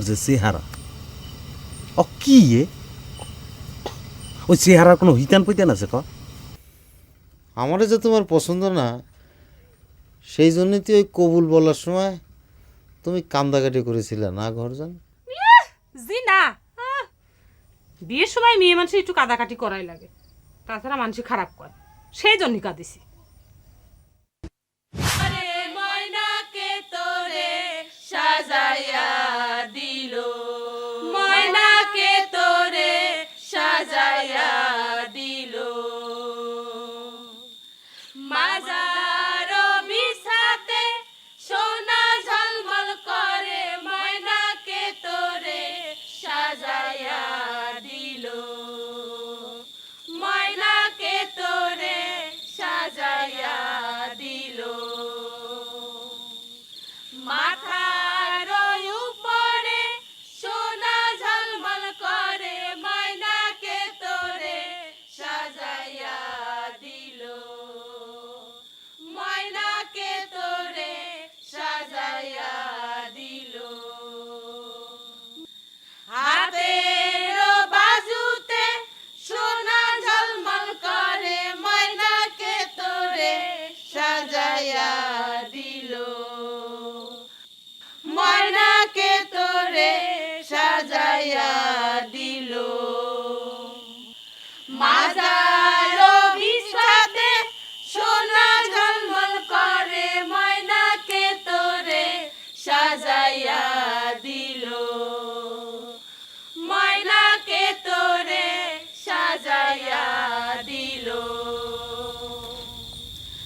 যে চেহারা। ও কি এ? ওই চেহারার কোনো হিতান পৈতান আছে ক? আমারও যে তোমার পছন্দ না সেই জন্যই তুই ওই কবুল বলার সময় তুমি কান্দাকাটি করেছিলে না ঘরজান জি না। আহ, বিয়ের সময় মেয়ে মানুষ একটু কাদাকাটি করাই লাগে। তাছাড়া মানুষ খারাপ করে। সেই জন্যই কাঁদিছি। ময়নাকে yeah.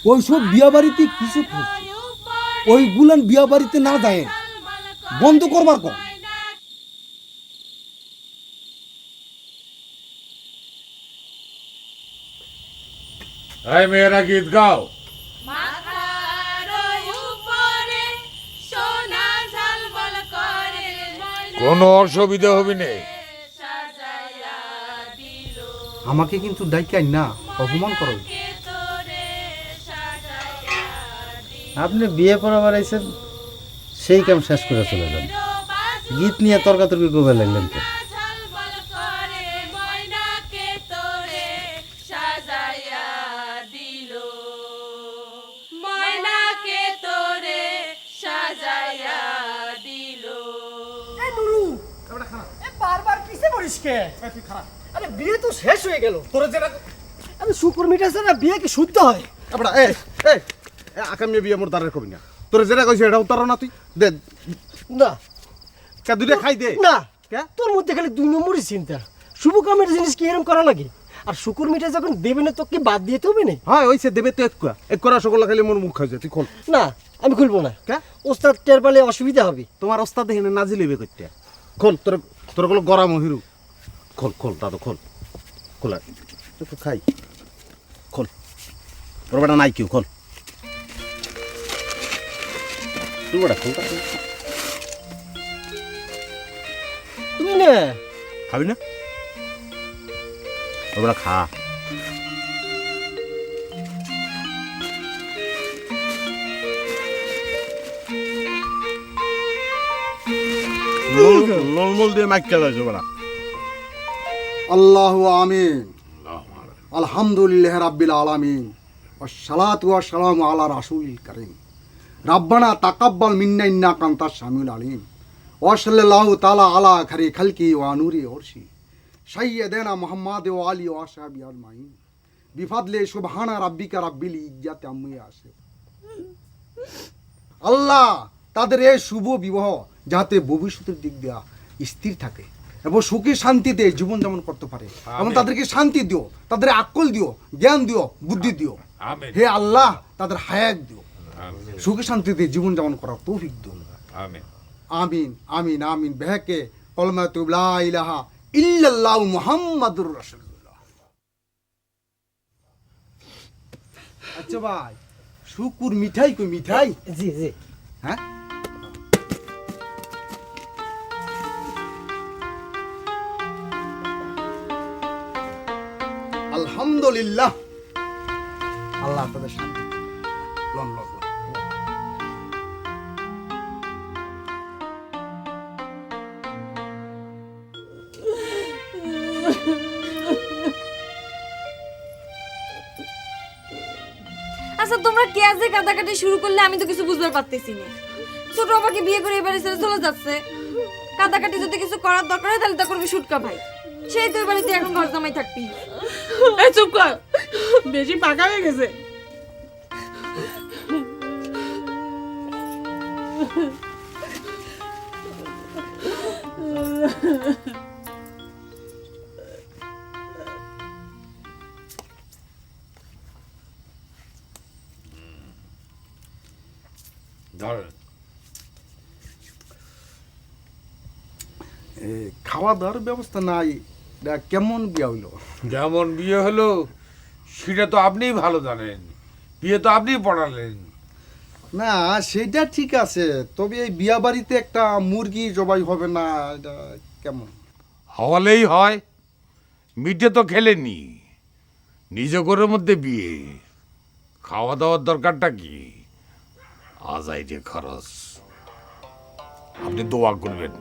ওইসব বিয়া বাড়িতে কিছু ওইগুলান বিয়া বাড়িতে না যায়। বন্ধ করবার কর। এই মেয়েরা গীত গাও। কোনো অসুবিধা হবে না। আমাকে কিন্তু ডাইকাই না অপমান করো। আপনি বিয়ে করাবার আইছেন সেই কাম শেষ করে চলে যান। গীত নিয়ে তর্কাতর্কি করবে লাগলেন তো ঝলমল করে ময়নাকে তোরে সাজাইয়া দিল ময়নাকে তোরে সাজাইয়া দিল বারবার পিছে পড়িস কে? আরে বিয়ে তো শেষ হয়ে গেল। তোর যেটা আরে শুকুর মিটাছে না বিয়ে কি শুদ্ধ হয়? আপনা এ এ আকামে বিয়ে মোর দাঁড়ের কবি না। তোর যেটা কইছে এটা উত্তর না তুই। দে। না। কা দুইটা খাই দে। না। কে? তোর মধ্যে খালি দুই নম্বরই চিন্তা। শুভ কামের জিনিস কি এরকম করা লাগে? আর শুকুর মিটা যখন দেবে না তোকে বাদ দিয়ে হবে না? হ্যাঁ ওইসে দেবে তো এক কুয়া। এক করা সকল খালি মোর মুখ খাইছে তুই খোল। না আমি খুলবো না। কে? ওস্তাদ টের পেলে অসুবিধা হবে। তোমার ওস্তাদ এখানে নাজি লেবে করতে। খোল তোর তোরগুলো গরম হিরু খোল খোল দাদু খোল। খোল। খাই। খোল। তোর বেটা নাই কেউ খোল। তুই খোল তা। তুমি না। খাবি না? বেটা খা। ললমল দিয়ে মাইক চালাইছো বেটা আল্লাহ আমিন। আলহামদুলিল্লাহ রাব্বিল আলামিন। ওয়াসসালাতু ওয়াসসালামু আলা রাসূলিল কারীম। রাব্বানা তাকাব্বাল মিন্না আনতাস সামিউল আলিম। ওয়া সাল্লাল্লাহু তাআলা আলা খারি খালকি ওয়া নূরি উরসি সাইয়্যিদানা মুহাম্মাদ ওয়া আলি ওয়া সাহবি আজমাইন। বিফাদলে সুবহানা রাব্বিকা রাব্বিল ইজ্জাতি আম্মা ইয়াসিফুন। আল্লাহ তাদের এই শুভ বিবাহ যাতে ভবিষ্যতের দিক দেওয়া স্থির থাকে এবং সুখী শান্তিতে জীবন যাপন করতে পারে এবং তাদেরকে শান্তি দিও তাদের আকল দিও জ্ঞান দিও বুদ্ধি দিও। হে আল্লাহ তাদের হায়াত দিও। সুখে শান্তিতে জীবন যাপন করার তৌফিক দিও আমিন। আমিন আমিন আমিন বেহকে ইলাহা ইল্লাল্লাহু মুহাম্মাদুর রাসূলুল্লাহ। আচ্ছা ভাই শুকুর মিঠাই কই মিঠাই? জি জি। হ্যাঁ? আলহামদুলিল্লাহ। আল্লাহ তাদের শান্তি দিন। আচ্ছা তোমরা কে যে কাটাকাটি শুরু করলে আমি তো কিছু বুঝতে পারতেছি না। ছোট আমাকে বিয়ে করে এবারে ছেড়ে চলে যাচ্ছে। কাটাকাটি যদি কিছু করার দরকার হয়, তাহলে তা করবি সুটকা ভাই। সেই তোর বাড়িতে এখন ঘর জামাই থাকবি। চুপ কর। বেশি পাকা হয়ে গেছে। খাওয়া দাওয়ার ব্যবস্থা নাই। এটা কেমন বিয়ে হইল? যেমন বিয়ে হলো সেটা তো আপনিই ভালো জানেন। বিয়ে তো আপনিই পড়ালেন। না সেটা ঠিক আছে তবে এই বিয়া বাড়িতে একটা মুরগি জবাই হবে না এটা কেমন? হওয়ালেই হয় মিটে তো খেলেনি। নিজ ঘরের মধ্যে বিয়ে। খাওয়া দাওয়ার দরকারটা কি? আজাই যে খরচ। আপনি দোয়া করবেন।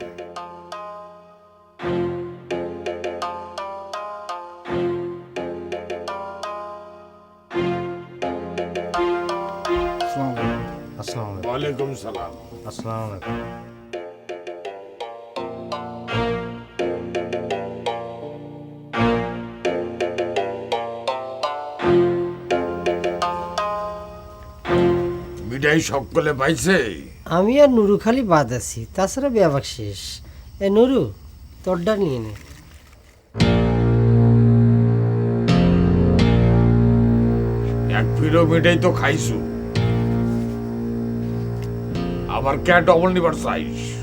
আসসালামু আলাইকুম। ওয়ালাইকুম সালাম। আসসালামু আলাইকুম। মিঠাই সকলে পাইছে? আমি আর নুরু খালি বাদ আছি তাছাড়া ব্যাপার শেষ। এ নুরু তোরটা নিয়ে নে। এক ফিরো মিঠাই তো খাইছু। আবার কে ডবল নিবার চাইস দে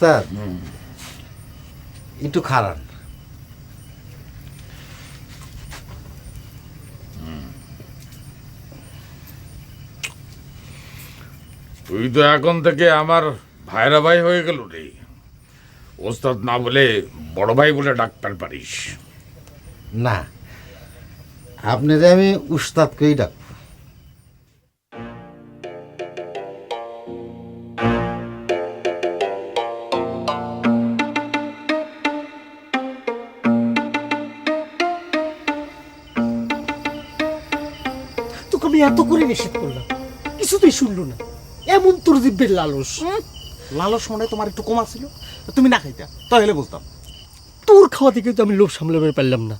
উস্তাদ একটু খারান তুই তো এখন থেকে আমার ভাইরা ভাই হয়ে গেল রে। ওস্তাদ না বলে বড় ভাই বলে ডাক্তার পারিস। না আপনারে আমি উস্তাদকেই ডাক এমন লালস। লালস মনে তোমার একটু কম ছিল তুমি না খাইতা তাহলে বলতাম। তোর খাওয়া থেকে তো আমি লোভ সামলাতে পারলাম না।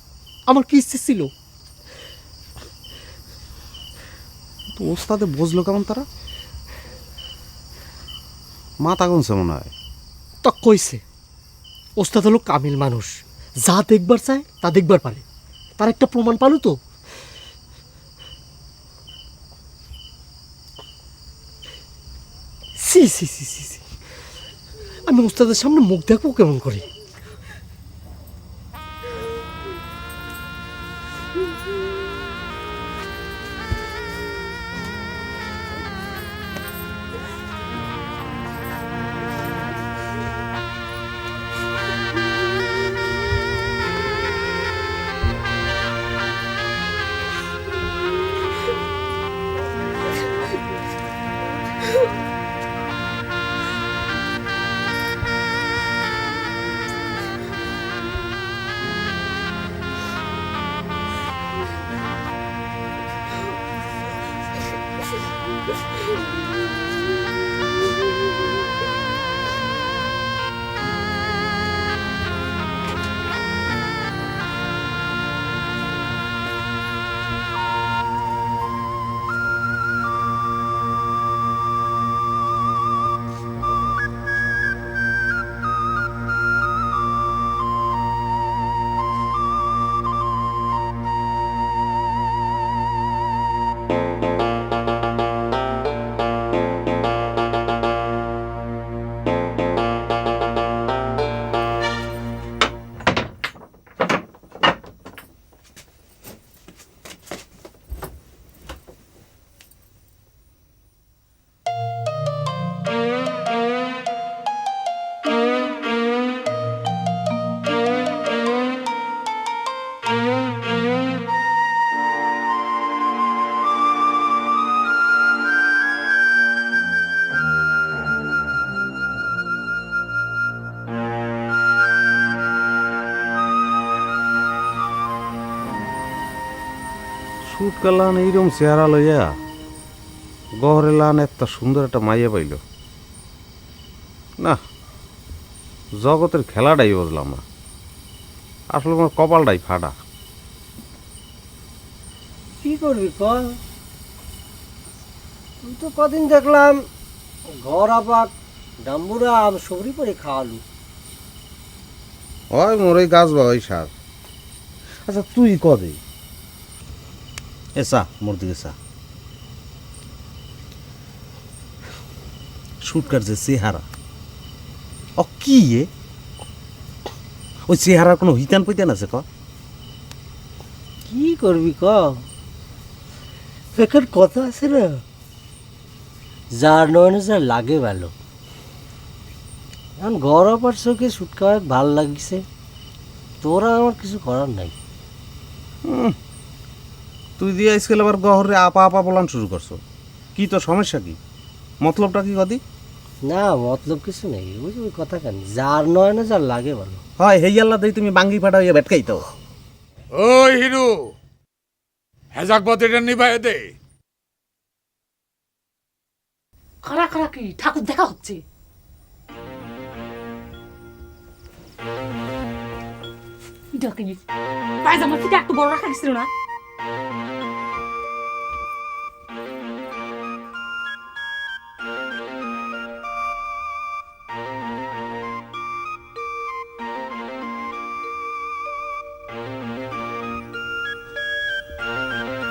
আমার কি ইচ্ছে ছিল? তো ওস্তাদে বুঝলো কেমন তারা? মাথা গুনছে মনে হয়। তা কইছে ওস্তাদ হলো কামিল মানুষ। যা দেখবার চায় তা দেখবার পারে। তার একটা প্রমাণ পালো তো? সি সি সি সি আমি ওস্তাদের সামনে মুখ দেখব কেমন করে? শুট কালান এইরকম চেহারা লইয়া গহরে লান এত সুন্দর একটা মাইয়া পাইল। না জগতের খেলাটাই বুঝলাম না। আসলে আমার কপালটাই ফাটা। কি করবি ক তুই তো কদিন দেখলাম ঘর আপাক ডাম্বুরা আম সবরি করে খাওয়ালু। ওই মোর ওই গাছ বাগাই সার। আচ্ছা তুই কদে এ চা মোর দিকে চা শুটকার যে চেহারা। ও কি এ? ওই চেহারার কোনো হিতান পৈতান আছে ক? কি করবি ক? এখন কথা আছে না? যার নয়নে যার লাগে ভালো। এখন ঘর আপার চোখে সুটকা ভালো লাগিছে। তোরা আমার কিছু করার নাই। তুই দিয়ে আজকাল আবার গহরে আপা আপা বলান শুরু করছ। কি তো সমস্যা কি? মতলবটা কি কদি? না মতলব কিছু নেই। ওই ওই কথা কেন? যার নয় না যার লাগে ভালো হয় হেই আল্লাহ দেই তুমি বাঙ্গি ফাটা হইয়া বেটকাই তো। ওই হিরু! হেজাক পথেটা নিভাই দে খারা খারা কি? ঠাকুর দেখা হচ্ছে। কি পায়জামা থেকে একটু বড় রাখা গেছিল না?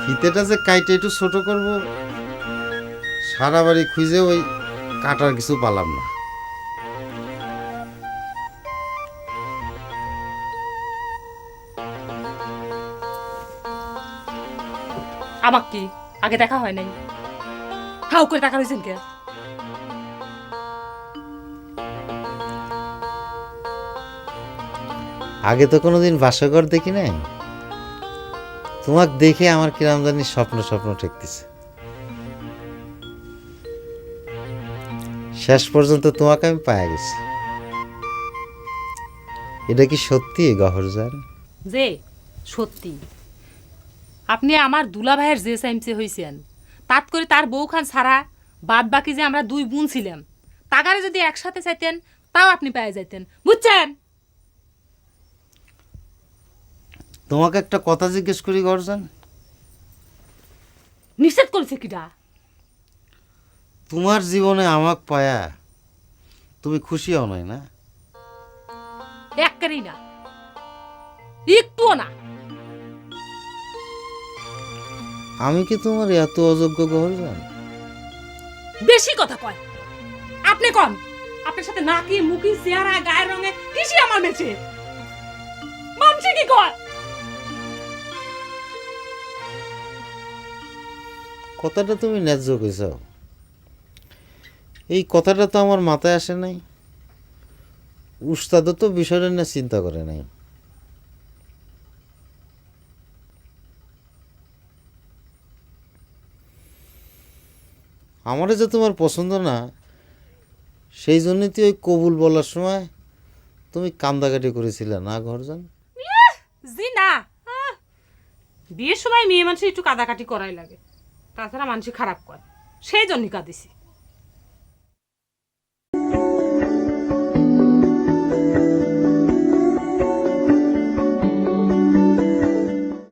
ফিতেটা যে কাইটে একটু ছোট করব সারা বাড়ি খুঁজে ওই কাটার কিছু পালাম না। আমার কি? আগে দেখা হয় নাই? হাউ করে টাকা রয়েছেন কে? আগে তো কোনোদিন বাসঘর দেখি নাই? তোমাকে দেখে আমার কিরাম জানি স্বপ্ন স্বপ্ন ঠেকতেছে। শেষ পর্যন্ত তোমাকে আমি পায়া গেছি। এটা কি সত্যি গহরজান যে, সত্যি। আপনি আমার দুলা ভাইয়ের যে সাইমসে হয়েছেন তাত করে তার বউখান ছাড়া বাদ বাকি যে আমরা দুই বোন ছিলাম, তাগারে যদি একসাথে চাইতেন, তাও আপনি পেয়ে যাইতেন। বুঝছেন? তোমাকে একটা কথা জিজ্ঞেস করি গহরজান নিষেধ করেছে কিটা তোমার জীবনে আমাক পায়া তুমি খুশি হও নাই না? এককারই না। একটুও না। আমি কি তোমার এত অযোগ্য গহরজান বেশি কথা কয়। আপনি কন আপনার সাথে নাকি মুখি চেহারা গায়ের রঙে কিসি আমার মেছে মানছে কি কয়? কথাটা তুমি ন্যায্য কইছ। এই কথাটা তো আমার মাথায় আসে নাই। উস্তাদও তো বিষয়টা নিয়ে চিন্তা করে নাই। আমারে যে তোমার পছন্দ না, সেই জন্যই তুই ওই কবুল বলার সময় তুমি কান্দাকাটি করেছিলে না, ঘরজান? জি না বিয়ের সময় মেয়ে মানুষ একটু কাদাকাটি করাই লাগে। তাছাড়া মানুষ খারাপ করে। সেই জন্য কাঁদিছি।